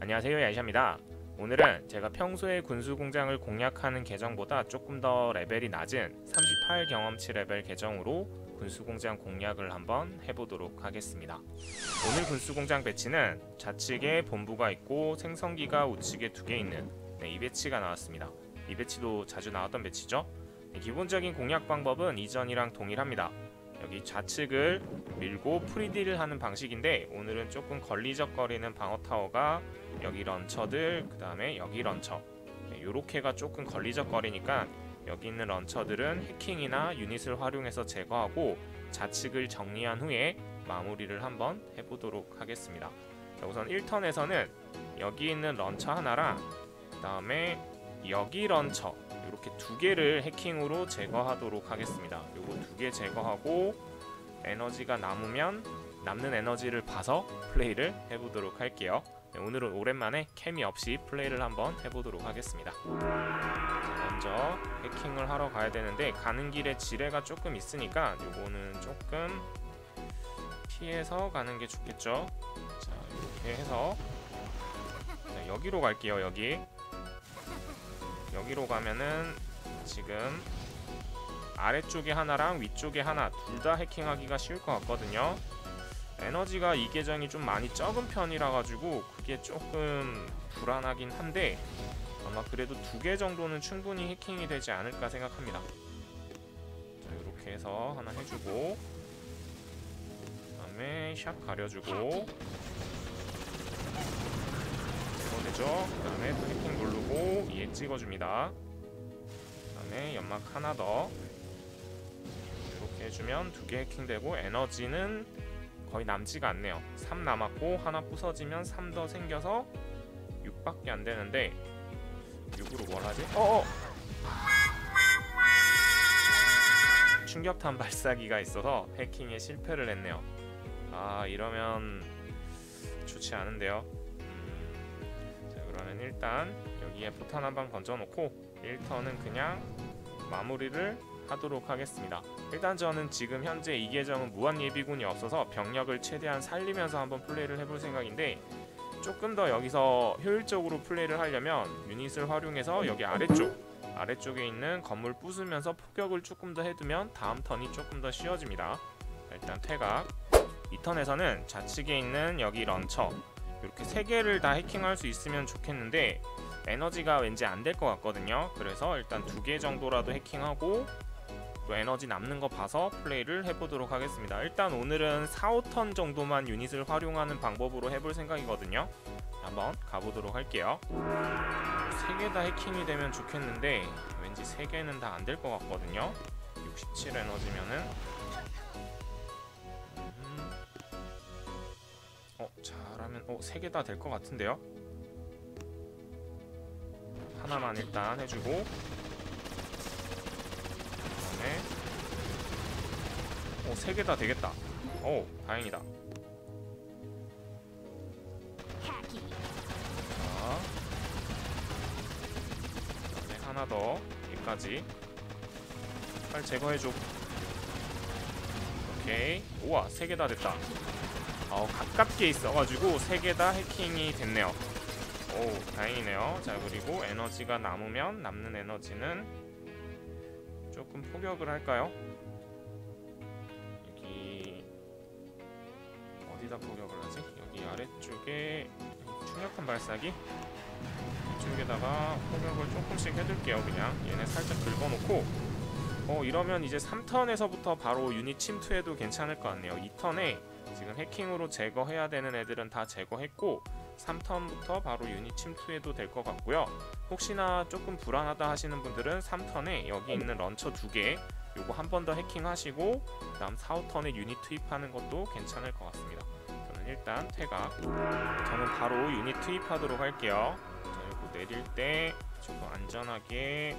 안녕하세요 야이샤입니다. 오늘은 제가 평소에 군수공장을 공략하는 계정보다 조금 더 레벨이 낮은 38 경험치 레벨 계정으로 군수공장 공략을 한번 해보도록 하겠습니다. 오늘 군수공장 배치는 좌측에 본부가 있고 생성기가 우측에 두 개 있는 네, 이 배치가 나왔습니다. 이 배치도 자주 나왔던 배치죠? 네, 기본적인 공략 방법은 이전이랑 동일합니다 여기 좌측을 밀고 프리딜을 하는 방식인데 오늘은 조금 걸리적거리는 방어 타워가 여기 런처들 그 다음에 여기 런처. 네, 요렇게가 조금 걸리적거리니까 여기 있는 런처들은 해킹이나 유닛을 활용해서 제거하고 좌측을 정리한 후에 마무리를 한번 해보도록 하겠습니다. 자, 우선 1턴에서는 여기 있는 런처 하나랑 그 다음에 여기 런처 이렇게 두 개를 해킹으로 제거하도록 하겠습니다. 요거 두 개 제거하고 에너지가 남으면 남는 에너지를 봐서 플레이를 해보도록 할게요. 네, 오늘은 오랜만에 캠이 없이 플레이를 한번 해보도록 하겠습니다. 자, 먼저 해킹을 하러 가야 되는데 가는 길에 지뢰가 조금 있으니까 요거는 조금 피해서 가는 게 좋겠죠. 자 이렇게 해서 자, 여기로 갈게요. 여기 여기로 가면은 지금 아래쪽에 하나랑 위쪽에 하나 둘 다 해킹하기가 쉬울 것 같거든요. 에너지가 이 계정이 좀 많이 적은 편이라 가지고 그게 조금 불안하긴 한데 아마 그래도 두 개 정도는 충분히 해킹이 되지 않을까 생각합니다. 자 이렇게 해서 하나 해주고 그 다음에 샵 가려주고. 되죠. 그 다음에 또 해킹 누르고 찍어줍니다. 그 다음에 연막 하나 더 이렇게 해주면 두 개 해킹되고 에너지는 거의 남지가 않네요. 3 남았고 하나 부서지면 3 더 생겨서 6밖에 안 되는데 6으로 뭘 하지? 어어! 충격탄 발사기가 있어서 해킹에 실패를 했네요. 아 이러면 좋지 않은데요. 그러면 일단 여기에 포탄 한 방 던져놓고 1턴은 그냥 마무리를 하도록 하겠습니다. 일단 저는 지금 현재 이 계정은 무한 예비군이 없어서 병력을 최대한 살리면서 한번 플레이를 해볼 생각인데 조금 더 여기서 효율적으로 플레이를 하려면 유닛을 활용해서 여기 아래쪽 아래쪽에 있는 건물 부수면서 폭격을 조금 더 해두면 다음 턴이 조금 더 쉬워집니다. 일단 퇴각 2턴에서는 좌측에 있는 여기 런처 이렇게 세 개를 다 해킹할 수 있으면 좋겠는데 에너지가 왠지 안 될 것 같거든요. 그래서 일단 두 개 정도라도 해킹하고 또 에너지 남는 거 봐서 플레이를 해보도록 하겠습니다. 일단 오늘은 4, 5턴 정도만 유닛을 활용하는 방법으로 해볼 생각이거든요. 한번 가보도록 할게요. 세개다 해킹이 되면 좋겠는데 왠지 세 개는 다 안 될 것 같거든요. 67 에너지면은 어 잘하면 어세 개다 될 것 같은데요? 하나만 일단 해주고 그다음에 어세 개 다 되겠다. 오 다행이다. 자 그다음에 하나 더 여기까지 빨리 제거해줘. 오케이 우와 세 개 다 됐다. 어, 가깝게 있어가지고 세 개 다 해킹이 됐네요. 오, 다행이네요. 자, 그리고 에너지가 남으면 남는 에너지는 조금 포격을 할까요? 여기 어디다 포격을 하지? 여기 아래쪽에 충격탄 발사기 이쪽에다가 포격을 조금씩 해둘게요. 그냥 얘네 살짝 긁어놓고 어 이러면 이제 3턴에서부터 바로 유닛 침투해도 괜찮을 것 같네요. 2턴에 지금 해킹으로 제거해야 되는 애들은 다 제거했고 3턴부터 바로 유닛 침투해도 될 것 같고요. 혹시나 조금 불안하다 하시는 분들은 3턴에 여기 있는 런처 두개 요거 한 번 더 해킹하시고 그 다음 4, 5턴에 유닛 투입하는 것도 괜찮을 것 같습니다. 저는 일단 퇴각 저는 바로 유닛 투입하도록 할게요. 자, 요거 내릴 때 조금 안전하게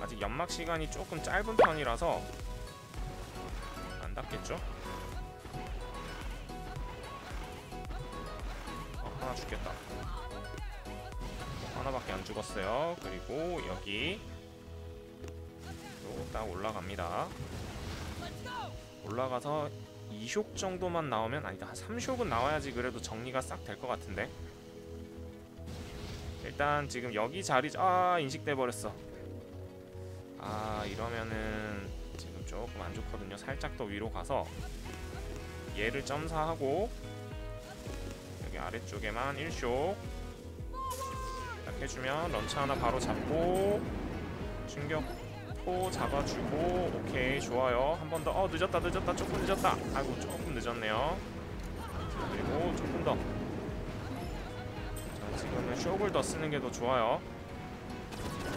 아직 연막 시간이 조금 짧은 편이라서 안 닿겠죠? 죽겠다 하나밖에 안 죽었어요 그리고 여기 딱 올라갑니다 올라가서 2숍 정도만 나오면 아니다 3숍은 나와야지 그래도 정리가 싹 될 것 같은데 일단 지금 여기 자리 아 인식돼 버렸어. 아 이러면은 지금 조금 안 좋거든요. 살짝 더 위로 가서 얘를 점사하고 여기 아래쪽에만 1쇼. 딱 해주면 런처 하나 바로 잡고 충격포 잡아주고 오케이 좋아요. 한 번 더. 어 늦었다 늦었다. 조금 늦었다. 아이고 조금 늦었네요. 자, 그리고 조금 더. 자, 지금은 쇼을 더 쓰는 게 더 좋아요.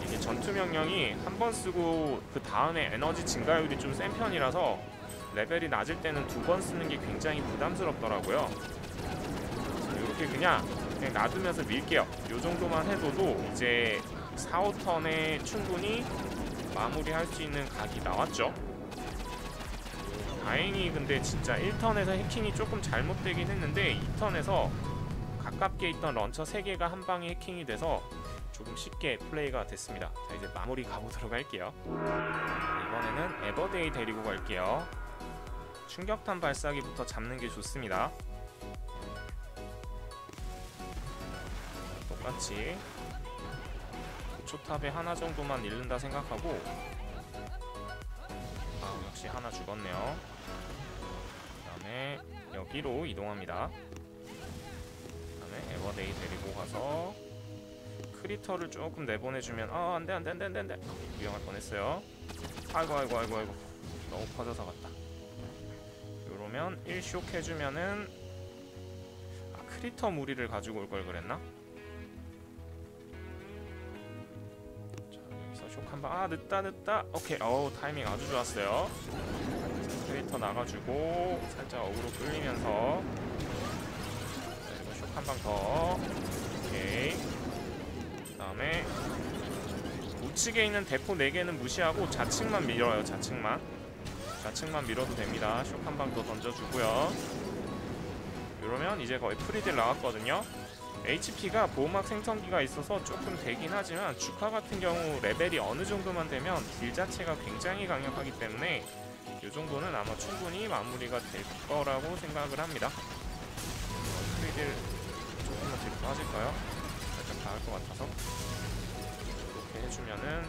이게 전투 명령이 한 번 쓰고 그 다음에 에너지 증가율이 좀 센 편이라서 레벨이 낮을 때는 두 번 쓰는 게 굉장히 부담스럽더라고요 이렇게 그냥 그냥 놔두면서 밀게요. 요 정도만 해도도 이제 4, 5턴에 충분히 마무리할 수 있는 각이 나왔죠. 다행히 근데 진짜 1턴에서 해킹이 조금 잘못되긴 했는데 2턴에서 가깝게 있던 런처 3개가 한 방에 해킹이 돼서 조금 쉽게 플레이가 됐습니다. 자 이제 마무리 가보도록 할게요. 이번에는 에버데이 데리고 갈게요. 충격탄 발사기부터 잡는 게 좋습니다. 똑같이 초탑에 하나 정도만 잃는다 생각하고. 아 역시 하나 죽었네요. 그 다음에 여기로 이동합니다. 그 다음에 에버데이 데리고 가서 크리터를 조금 내보내주면 아 안돼 안돼 안돼 안돼 안돼. 위험할 뻔했어요. 아이고 아이고 아이고 아이고. 너무 퍼져서 갔다. 요러면 1쇼 해주면은 아 크리터 무리를 가지고 올 걸 그랬나? 한번 아 늦다 늦다. 오케이. 어우 타이밍 아주 좋았어요. 크리터 나가주고 살짝 어그로 끌리면서. 쇽한방 더. 오케이. 그 다음에 우측에 있는 대포 4개는 무시하고 좌측만 밀어요 좌측만. 좌측만 밀어도 됩니다. 쇽한방 더 던져주고요. 이러면 이제 거의 프리딜 나왔거든요 HP가 보호막 생성기가 있어서 조금 되긴 하지만 주카 같은 경우 레벨이 어느 정도만 되면 딜 자체가 굉장히 강력하기 때문에 이 정도는 아마 충분히 마무리가 될 거라고 생각을 합니다. 프리딜 조금만 뒤로 빠질까요? 살짝 닿을 것 같아서 이렇게 해주면은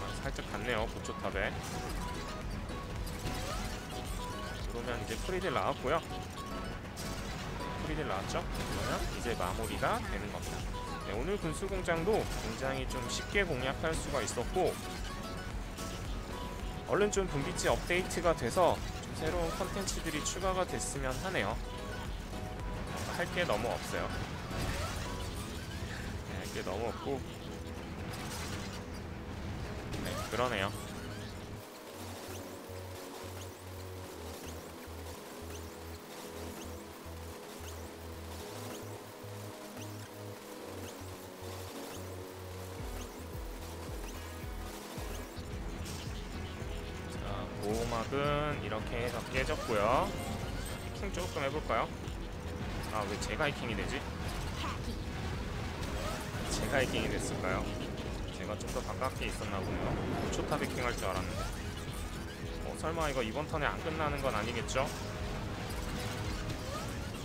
아, 살짝 갔네요 보초탑에 그러면 이제 프리딜 나왔고요 프리딜 나왔죠? 그러면 이제 마무리가 되는 겁니다. 네, 오늘 군수공장도 굉장히 좀 쉽게 공략할 수가 있었고 얼른 좀 분비치 업데이트가 돼서 좀 새로운 컨텐츠들이 추가가 됐으면 하네요. 할 게 너무 없어요. 네, 할게 너무 없고 네, 그러네요. 자, 보호막은 이렇게 해서 깨졌고요. 해킹 조금 해볼까요? 아, 왜 제가 해킹이 되지? 제가 해킹이 됐을까요? 제가 좀 더 가깝게 있었나 보네요. 초탑 해킹 할 줄 알았는데. 어, 설마 이거 이번 턴에 안 끝나는 건 아니겠죠?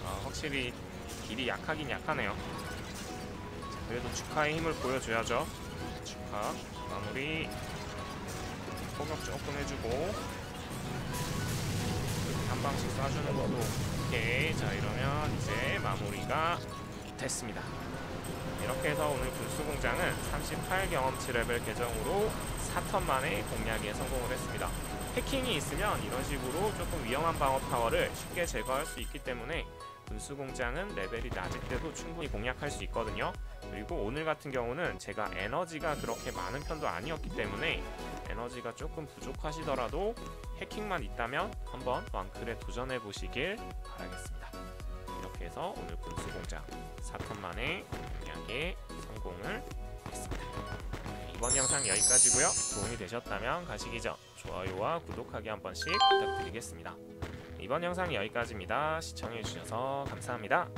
아, 확실히 딜이 약하긴 약하네요. 자, 그래도 축하의 힘을 보여줘야죠. 축하 마무리 포격 조금 해주고 한 방씩 쏴주는 것도 오케이. 자 이러면 이제 마무리가 됐습니다. 이렇게 해서 오늘 군수공장은 38 경험치 레벨 계정으로 4턴 만에 공략에 성공을 했습니다. 해킹이 있으면 이런 식으로 조금 위험한 방어 타워를 쉽게 제거할 수 있기 때문에 군수공장은 레벨이 낮을 때도 충분히 공략할 수 있거든요 그리고 오늘 같은 경우는 제가 에너지가 그렇게 많은 편도 아니었기 때문에 에너지가 조금 부족하시더라도 해킹만 있다면 한번 왕클에 도전해 보시길 바라겠습니다. 이렇게 해서 오늘 군수공장 4턴 만에 공략에 성공을 했습니다. 네, 이번 영상 여기까지고요. 도움이 되셨다면 가시기 전 좋아요와 구독하기 한 번씩 부탁드리겠습니다. 이번 영상 여기까지입니다. 시청해주셔서 감사합니다.